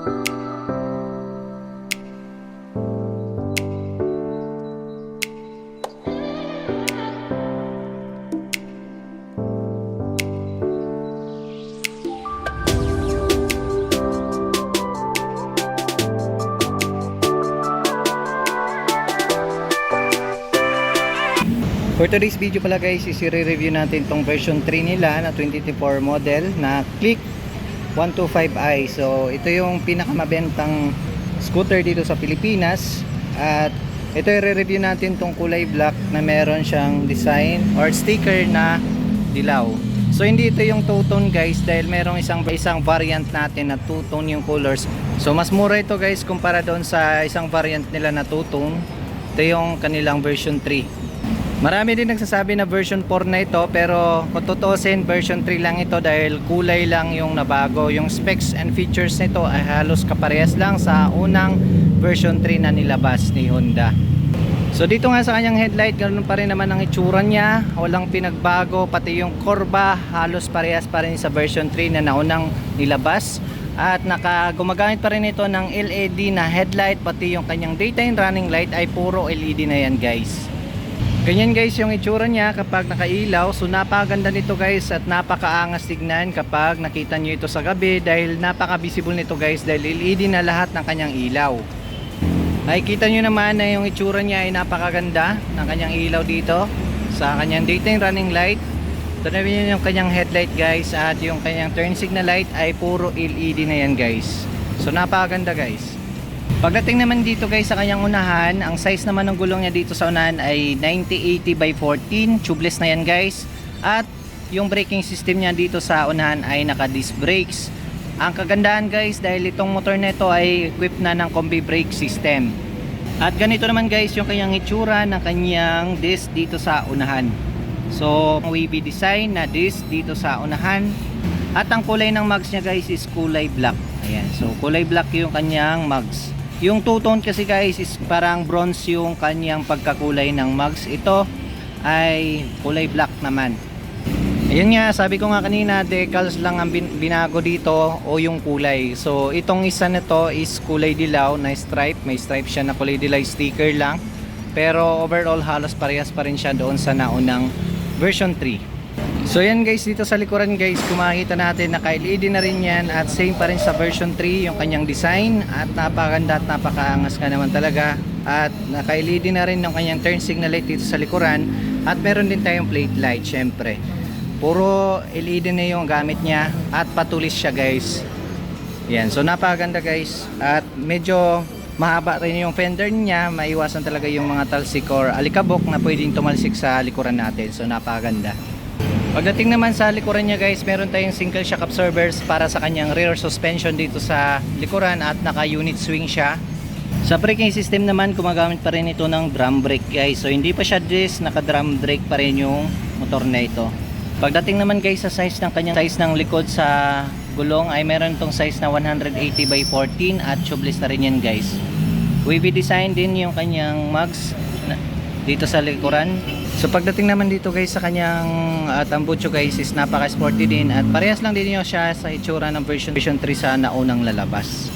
For today's video pala guys, i-review natin tong version 3 nila na 2024 model na Click 125i. So ito yung pinakamabentang scooter dito sa Pilipinas at ito i-review natin tong kulay black na meron siyang design or sticker na dilaw. So hindi ito yung two-tone guys dahil merong isang isang variant natin na two-tone yung colors. So mas mura ito guys kumpara doon sa isang variant nila na two-tone. Ito yung kanilang version 3. Marami din nagsasabi na version 4 na ito pero kung tutuusin version 3 lang ito dahil kulay lang yung nabago. Yung specs and features nito ay halos kaparehas lang sa unang version 3 na nilabas ni Honda. So dito nga sa kanyang headlight, ganoon pa rin naman ang itsura niya. Walang pinagbago, pati yung korba halos parehas pa rin sa version 3 na naunang nilabas. At naka, gumagamit pa rin ito ng LED na headlight, pati yung kanyang daytime running light ay puro LED na yan guys. Ganyan guys yung itsura niya kapag nakailaw. So napakaganda nito guys at napakaangas tignan kapag nakita nyo ito sa gabi dahil napaka-visible nito guys dahil LED na lahat ng kanyang ilaw. Nakikita nyo naman na yung itsura niya ay napakaganda ng kanyang ilaw dito sa kanyang daytime running light. Na yun yung kanyang headlight guys at yung kanyang turn signal light ay puro LED na yan guys. So napakaganda guys. Pagdating naman dito guys sa kanyang unahan, ang size naman ng gulong niya dito sa unahan ay 9080 by 14, tubeless na yan guys. At yung braking system niya dito sa unahan ay naka disc brakes. Ang kagandahan guys dahil itong motor nito ay equipped na ng combi brake system. At ganito naman guys yung kanyang itsura ng kanyang disc dito sa unahan. So wavy design na disc dito sa unahan. At ang kulay ng mags niya guys is kulay black. Ayan, so kulay black yung kanyang mags. Yung two-tone kasi guys is parang bronze yung kanyang pagkakulay ng mugs. Ito ay kulay black naman. Ayun nga, sabi ko nga kanina, decals lang ang bin- binago dito o yung kulay. So, itong isa na to is kulay dilaw na stripe. May stripe siya na kulay dilaw sticker lang. Pero overall halos parehas pa rin siya doon sa naunang version 3. So yan guys, dito sa likuran guys, kumakita natin naka-LED na rin yan at same pa rin sa version 3 yung kanyang design at napakaganda at napakaangas ka naman talaga at naka-LED na rin yung kanyang turn signal light dito sa likuran at meron din tayong plate light syempre. Puro LED na yung gamit niya at patulis siya guys. Yan, so napakaganda guys at medyo mahaba rin yung fender niya, maiwasan talaga yung mga talsik or alikabok na pwedeng tumalsik sa likuran natin. So napakaganda. Pagdating naman sa likuran niya guys, meron tayong single shock absorbers para sa kanyang rear suspension dito sa likuran at naka unit swing siya. Sa braking system naman, gumagamit pa rin ito ng drum brake guys. So hindi pa siya disc, naka drum brake pa rin yung motor na ito. Pagdating naman guys sa size ng kanyang size ng likod sa gulong ay meron itong size na 180 by 14 at tubeless na rin yan guys. Wavy design din yung kanyang mugs na- dito sa likuran. So pagdating naman dito guys sa kanyang uh, tambucho guys is napaka-sporty din at parehas lang din yun siya sa itsura ng version, version 3 sa naunang lalabas.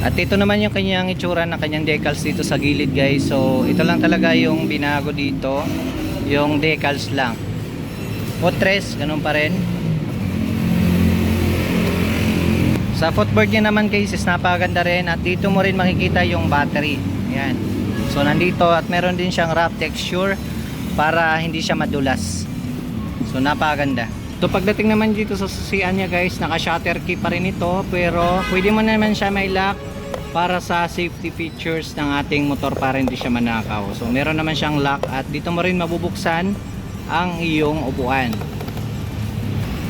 At ito naman yung kanyang itsura ng kanyang decals dito sa gilid guys. So ito lang talaga yung binago dito. Yung decals lang. Footrest, ganun pa rin. Sa footboard niya naman guys is napakaganda rin at dito mo rin makikita yung battery. Ayan. So nandito at meron din siyang wrap texture para hindi siya madulas. So napakaganda. So pagdating naman dito sa susian niya guys, naka shutter key pa rin ito pero pwede mo naman siya may lock para sa safety features ng ating motor para hindi siya manakaw. So meron naman siyang lock at dito mo rin mabubuksan ang iyong upuan.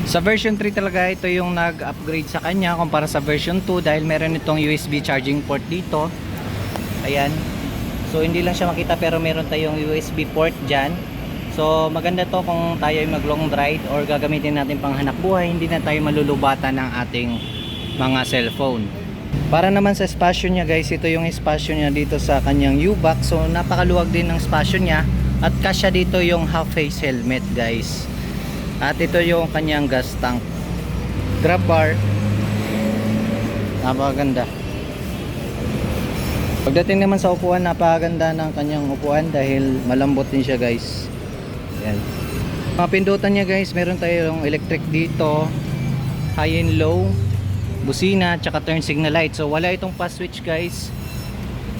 Sa version 3 talaga ito yung nag-upgrade sa kanya kumpara sa version 2 dahil meron itong USB charging port dito. Ayan. So hindi lang siya makita pero meron tayong USB port dyan. So maganda to kung tayo ay mag long ride or gagamitin natin pang hanap buhay, hindi na tayo malulubatan ng ating mga cellphone. Para naman sa espasyo niya guys, ito yung espasyo niya dito sa kanyang U-Box. So napakaluwag din ng espasyo niya at kasya dito yung half face helmet guys. At ito yung kanyang gas tank. Grab bar. Napakaganda. Pagdating naman sa upuan, napakaganda ng kanyang upuan dahil malambot din siya guys. Yan. Mga pindutan niya guys, meron tayong electric dito, high and low, busina, tsaka turn signal light. So wala itong pass switch guys.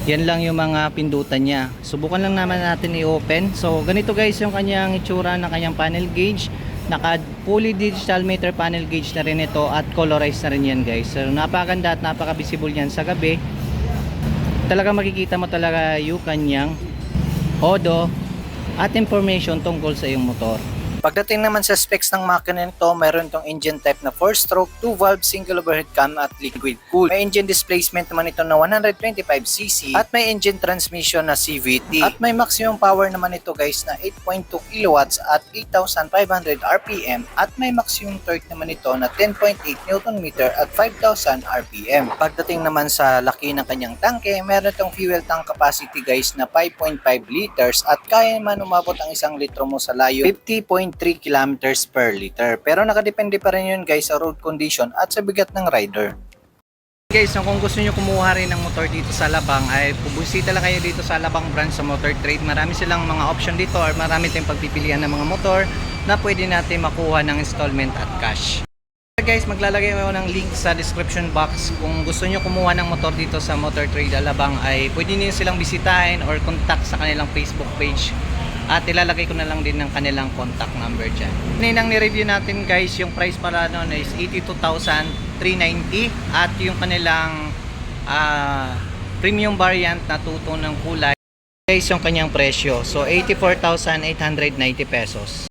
Yan lang yung mga pindutan niya. Subukan lang naman natin i-open. So ganito guys yung kanyang itsura ng kanyang panel gauge. Naka fully digital meter panel gauge na rin ito at colorized na rin yan guys. So napakaganda at napaka-visible yan sa gabi. Talaga makikita mo talaga yung kanyang odo at information tungkol sa iyong motor. Pagdating naman sa specs ng makina nito, mayroon itong engine type na 4-stroke, 2-valve, single overhead cam at liquid cool. May engine displacement naman ito na 125cc at may engine transmission na CVT. At may maximum power naman ito guys na 8.2 kilowatts at 8,500 RPM at may maximum torque naman ito na 10.8 Nm at 5,000 RPM. Pagdating naman sa laki ng kanyang tangke, meron itong fuel tank capacity guys na 5.5 liters at kaya naman umabot ang isang litro mo sa layo 50.3 kilometers per liter. Pero nakadepende pa rin yun guys sa road condition at sa bigat ng rider. Guys, so kung gusto nyo kumuha rin ng motor dito sa Labang ay pubusita lang kayo dito sa Labang branch sa Motor Trade. Marami silang mga option dito or marami tayong pagpipilian ng mga motor na pwede natin makuha ng installment at cash. Guys, maglalagay ako ng link sa description box. Kung gusto nyo kumuha ng motor dito sa Motor Trade Alabang ay pwede niyo silang bisitahin or contact sa kanilang Facebook page. At ilalagay ko na lang din ng kanilang contact number dyan. Ninang ni-review natin guys, yung price para noon is 82,390 at yung kanilang ah, premium variant na tuto ng kulay guys yung kanyang presyo. So 84,890 pesos.